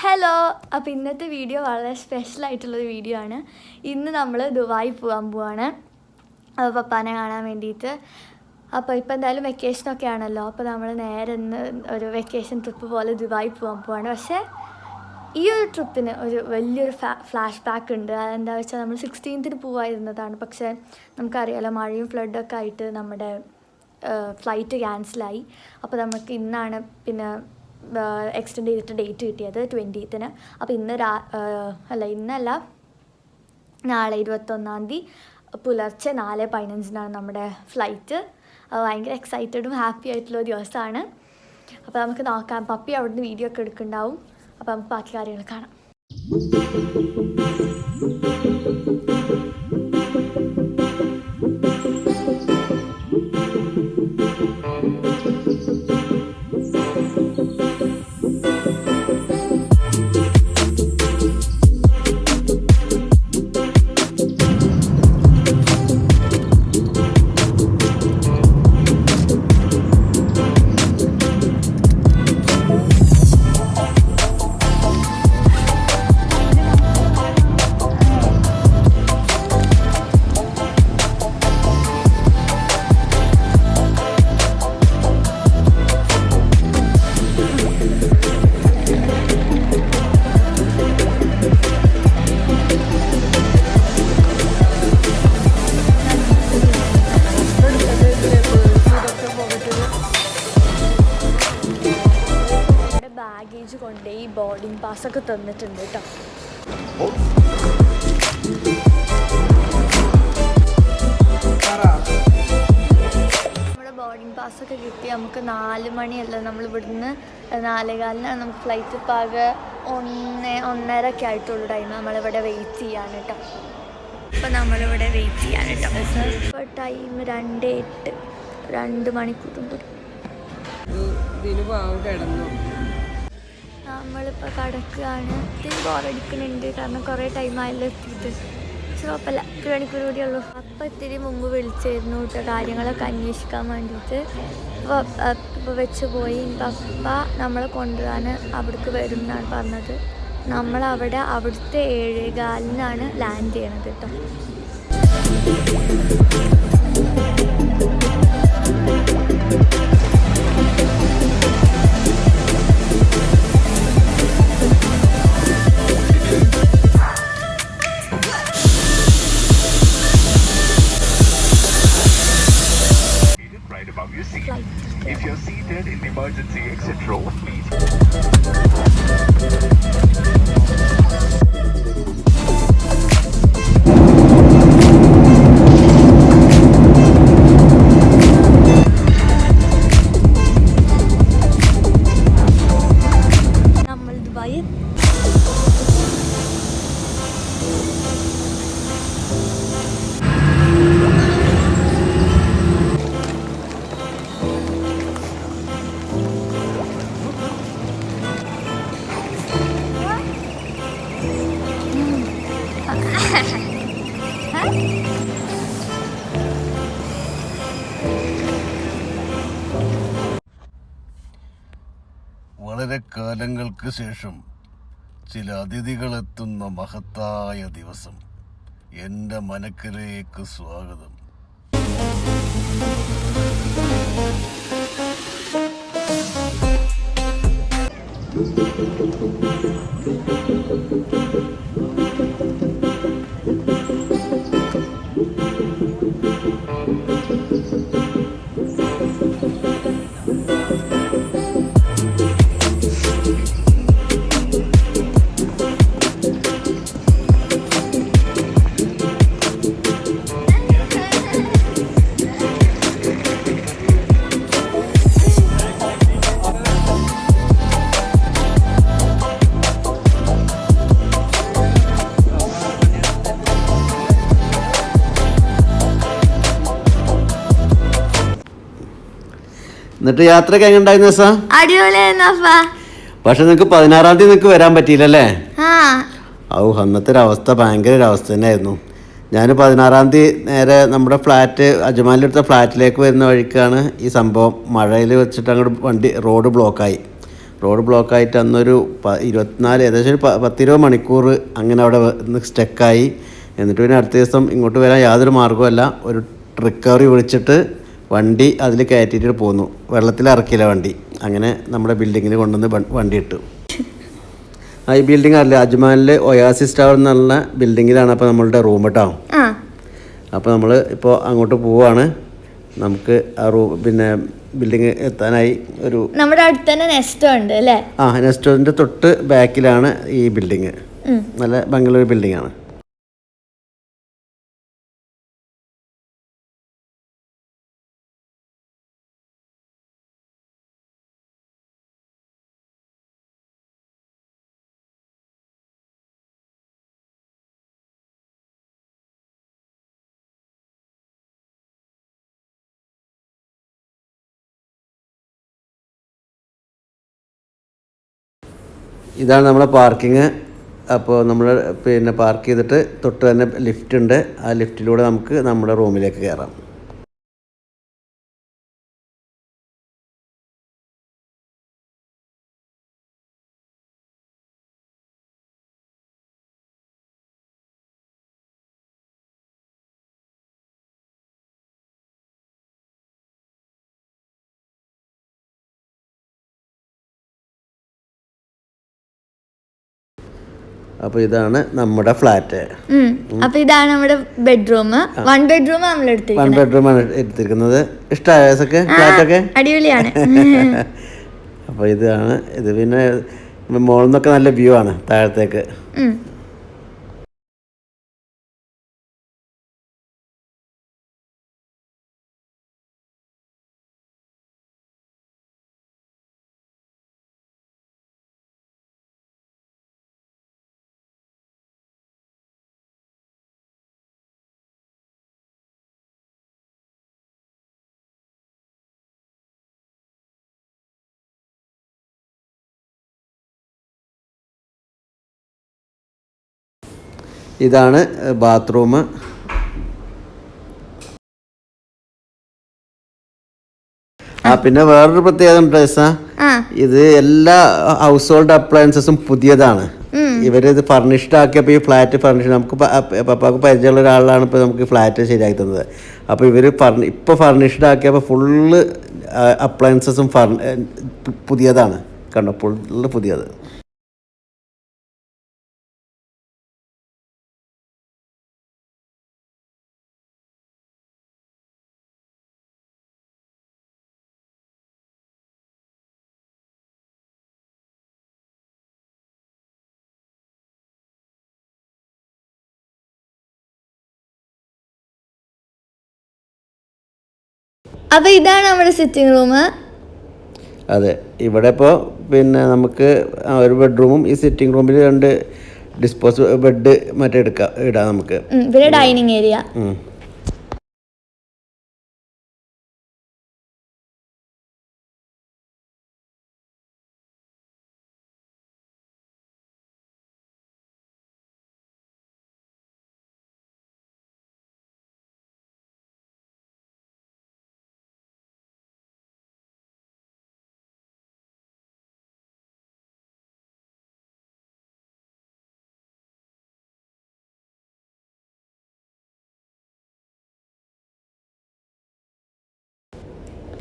Hello അപ്പോൾ ഇന്നത്തെ video വളരെ സ്പെഷ്യൽ ആയിട്ടുള്ളൊരു വീഡിയോ ആണ്. ഇന്ന് നമ്മൾ ദുബായി പോകാൻ പോവാണ്. പപ്പാനെ കാണാൻ വേണ്ടിയിട്ട് അപ്പോൾ ഇപ്പോൾ എന്തായാലും വെക്കേഷനൊക്കെ ആണല്ലോ. അപ്പോൾ നമ്മൾ നേരെ ഇന്ന് ഒരു വെക്കേഷൻ ട്രിപ്പ് പോലെ ദുബായി പോകാൻ പോവാണ്. പക്ഷേ ഈ ഒരു ട്രിപ്പിന് ഒരു വലിയൊരു ഫ്ലാഷ് ബാക്ക് ഉണ്ട്. അതെന്താ വെച്ചാൽ നമ്മൾ സിക്സ്റ്റീൻത്തിന് പോവായിരുന്നതാണ് പക്ഷേ നമുക്കറിയാലോ മഴയും ഫ്ലഡൊക്കെ ആയിട്ട് നമ്മുടെ ഫ്ലൈറ്റ് ക്യാൻസലായി അപ്പോൾ നമുക്ക് ഇന്നാണ് പിന്നെ എക്സ്റ്റെൻഡ് ചെയ്തിട്ട് ഡേറ്റ് കിട്ടിയത് ട്വന്റീത്തിന് അപ്പോൾ ഇന്ന് രാ അല്ല ഇന്നല്ല നാളെ ഇരുപത്തൊന്നാം തീയതി പുലർച്ചെ നാല് പതിനഞ്ചിനാണ് നമ്മുടെ ഫ്ലൈറ്റ് ഭയങ്കര എക്സൈറ്റഡും ഹാപ്പി ആയിട്ടുള്ള ഒരു ദിവസമാണ്. അപ്പോൾ നമുക്ക് നോക്കാം പപ്പി അവിടുന്ന് വീഡിയോ ഒക്കെ എടുക്കുന്നുണ്ടാവും. അപ്പോൾ നമുക്ക് ബാക്കി കാര്യങ്ങൾ കാണാം. ബോർഡിംഗ് പാസ്സൊക്കെ തന്നിട്ടുണ്ട് കേട്ടോ നമ്മുടെ ബോർഡിംഗ് പാസ്സൊക്കെ കിട്ടി നമുക്ക് നാല് മണിയല്ല നമ്മൾ ഇവിടുന്ന് നാലേകാലിനാണ് നമുക്ക് ഫ്ലൈറ്റ് പാക ഒന്ന് ഒന്നര ഒക്കെ ആയിട്ടുള്ള ടൈം നമ്മളിവിടെ വെയിറ്റ് ചെയ്യാൻ കേട്ടോ അപ്പോൾ നമ്മളിവിടെ വെയിറ്റ് ചെയ്യാൻ കേട്ടോ ഇപ്പോൾ ടൈം രണ്ട് എട്ട് രണ്ട് മണിക്കൂറും കൂടി. ഇതിന് പാവം കിടന്നു. നമ്മളിപ്പോൾ കടക്കുകയാണ്. ഇത്തിരി ബോറടിക്കുന്നുണ്ട് കാരണം കുറേ ടൈം ആയല്ലോ എത്തിയിട്ട്. പക്ഷെ കുഴപ്പമില്ല ഒരു മണിക്കൂർ കൂടി ഉള്ളൂ. അപ്പം ഇത്തിരി മുമ്പ് വിളിച്ചായിരുന്നു കേട്ടോ കാര്യങ്ങളൊക്കെ അന്വേഷിക്കാൻ വേണ്ടിയിട്ട് അപ്പോൾ വെച്ച് പോയി. പപ്പ നമ്മളെ കൊണ്ടുപോകാൻ അവിടേക്ക് വരും എന്നാണ് പറഞ്ഞത്. നമ്മളവിടെ അവിടുത്തെ ഏഴേകാലിനാണ് ലാൻഡ് ചെയ്യണത് കേട്ടോ seated in emergency exit please വളരെ കാലങ്ങൾക്ക് ശേഷം ചില അതിഥികളെത്തുന്ന മഹത്തായ ദിവസം. എന്റെ മനക്കിലേക്ക് സ്വാഗതം. എന്നിട്ട് യാത്രയൊക്കെ എങ്ങനെ ഉണ്ടായിരുന്നു സാ? അടിപൊളിയായിരുന്നു പക്ഷെ നിങ്ങക്ക് പതിനാറാം തീയതി നിങ്ങക്ക് വരാൻ പറ്റിയില്ലല്ലേ? ഔ അന്നത്തെ ഒരു അവസ്ഥ ഭയങ്കര ഒരു അവസ്ഥ തന്നെയായിരുന്നു. ഞാൻ പതിനാറാം തീയതി നേരെ നമ്മുടെ ഫ്ലാറ്റ് അജ്മാലിലെടുത്ത ഫ്ലാറ്റിലേക്ക് വരുന്ന വഴിക്കാണ് ഈ സംഭവം. മഴയിൽ വെച്ചിട്ട് അങ്ങോട്ട് വണ്ടി റോഡ് ബ്ലോക്കായി. റോഡ് ബ്ലോക്കായിട്ട് അന്നൊരു പ ഇരുപത്തിനാല് ഏകദേശം ഒരു പത്തിരുപത് മണിക്കൂർ അങ്ങനെ അവിടെ സ്റ്റക്കായി. എന്നിട്ട് പിന്നെ അടുത്ത ദിവസം ഇങ്ങോട്ട് വരാൻ യാതൊരു മാർഗവുമല്ല. ഒരു റിക്കവറി വിളിച്ചിട്ട് വണ്ടി അതിൽ കയറ്റിയിട്ട് പോന്നു. വെള്ളത്തിൽ ഇറക്കിയില്ല വണ്ടി. അങ്ങനെ നമ്മുടെ ബിൽഡിങ്ങിൽ കൊണ്ടുവന്ന് വണ്ടി ഇട്ടു. ആ ഈ ബിൽഡിംഗ് അല്ല അജ്മാനിൽ ഒയാസിസ് ടവർ എന്നുള്ള ബിൽഡിങ്ങിലാണ് അപ്പോൾ നമ്മളുടെ റൂം കേട്ടോ അപ്പോൾ നമ്മൾ ഇപ്പോൾ അങ്ങോട്ട് പോവാണ്. നമുക്ക് ആ റൂം പിന്നെ ബിൽഡിങ് എത്താനായി ഒരു നമ്മുടെ അടുത്ത് തന്നെ നെസ്റ്റോ ഉണ്ട് അല്ലേ? ആ നെസ്റ്റോറിന്റെ തൊട്ട് ബാക്കിലാണ് ഈ ബിൽഡിങ് നല്ല ഭംഗിയുള്ള ബിൽഡിംഗ് ആണ്. ഇതാണ് നമ്മുടെ പാർക്കിങ്. അപ്പോൾ നമ്മൾ പിന്നെ പാർക്ക് ചെയ്തിട്ട് തൊട്ട് തന്നെ ലിഫ്റ്റ് ഉണ്ട്. ആ ലിഫ്റ്റിലൂടെ നമുക്ക് നമ്മുടെ റൂമിലേക്ക് കയറാം അപ്പോൾ ഇതാണ് നമ്മുടെ ഫ്ലാറ്റ്. അപ്പൊ ഇതാണ് നമ്മുടെ ബെഡ്റൂം വൺ ബെഡ്റൂം നമ്മൾ വൺ ബെഡ്റൂം ആണ് എടുത്തിരിക്കുന്നത്. ഫ്ലാറ്റ് ഒക്കെ? അടിപൊളിയാണ്. അപ്പൊ ഇതാണ് ഇത് പിന്നെ മോളിൽ നിന്നൊക്കെ നല്ല വ്യൂ ആണ് താഴത്തേക്ക്. ഇതാണ് ബാത്റൂം. ആ പിന്നെ വേറൊരു പ്രത്യേകത ആ. ഇത് എല്ലാ ഹൗസ് ഹോൾഡ് അപ്ലയൻസസും പുതിയതാണ്. ഇവരിത് ഫർണിഷ്ഡ് ആക്കിയപ്പോൾ ഈ ഫ്ലാറ്റ് ഫർണിഷ് നമുക്ക് പപ്പാക്ക് പരിചയമുള്ള ഒരാളാണ് ഇപ്പോൾ നമുക്ക് ഫ്ലാറ്റ് ശരിയാക്കി തന്നത്. അപ്പോൾ ഇവർ ഫർണി ഇപ്പോൾ ഫർണിഷ്ഡ് ആക്കിയപ്പോൾ ഫുള്ള് അപ്ലയൻസസും ഫർണി പുതിയതാണ്. കണ്ടോ ഫുള്ള് പുതിയത്. അപ്പൊ ഇതാണ് നമ്മുടെ സിറ്റിംഗ് റൂം അതെ ഇവിടെ ഇപ്പോൾ പിന്നെ നമുക്ക് ഒരു ബെഡ്റൂമും ഈ സിറ്റിംഗ് റൂമിൽ രണ്ട് ഡിസ്പോസ് ബെഡ് മറ്റേ എടുക്കാം ഇടാം നമുക്ക്. പിന്നെ ഡൈനിങ് ഏരിയ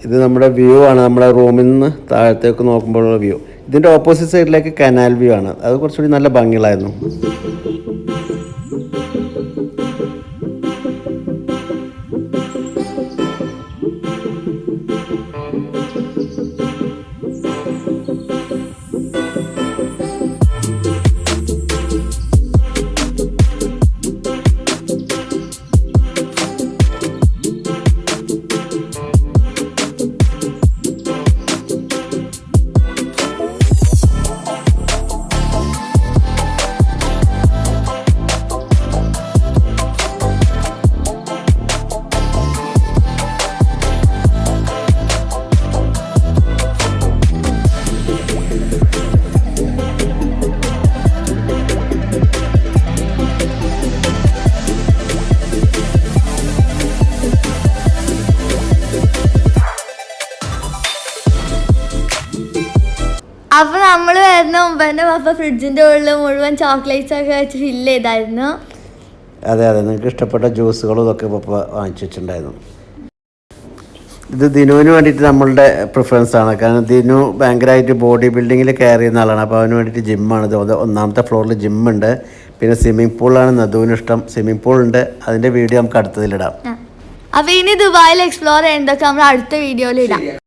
ഇത് നമ്മുടെ വ്യൂ ആണ്. നമ്മുടെ റൂമിൽ നിന്ന് താഴത്തേക്ക് നോക്കുമ്പോഴുള്ള വ്യൂ ഇതിന്റെ ഓപ്പോസിറ്റ് സൈഡിലേക്ക് കനാൽ വ്യൂ ആണ്. അത് കുറച്ചുകൂടി നല്ല ഭംഗിയുള്ളായിരുന്നു അപ്പൊ നമ്മൾ വരുന്ന മുമ്പ് തന്നെ പപ്പ ഫ്രിഡ്ജിന്റെ ഉള്ളിൽ മുഴുവൻ ചോക്ലേറ്റ്സ് ഒക്കെ വെച്ച് ഫില്ല് ചെയ്തായിരുന്നു. അതെ അതെ. നിങ്ങൾക്ക് ഇഷ്ടപ്പെട്ട ജ്യൂസുകളും ഇതൊക്കെ പപ്പ വാങ്ങിച്ചു വെച്ചിട്ടുണ്ടായിരുന്നു. ഇത് ദിനുവിന് വേണ്ടിയിട്ട് നമ്മളുടെ പ്രിഫറൻസ് ആണ്. കാരണം ദിനു ഭയങ്കരമായിട്ട് ബോഡി ബിൽഡിങ്ങിൽ കെയർ ചെയ്യുന്ന ആളാണ്. അപ്പോൾ അവന് വേണ്ടിയിട്ട് ജിമ്മാണ് ഒന്നാമത്തെ ഫ്ലോറിൽ ജിമ്മുണ്ട് പിന്നെ സ്വിമ്മിംഗ് പൂളാണ് നദുവിന് ഇഷ്ടം. സ്വിമ്മിംഗ് പൂളുണ്ട് ഉണ്ട്. അതിന്റെ വീഡിയോ നമുക്ക് അടുത്തതിലിടാം അപ്പോൾ അപ്പൊ ഇനി ദുബായിൽ എക്സ്പ്ലോർ ചെയ്യുന്നതൊക്കെ നമ്മൾ അടുത്ത വീഡിയോയിൽ ഇടാം.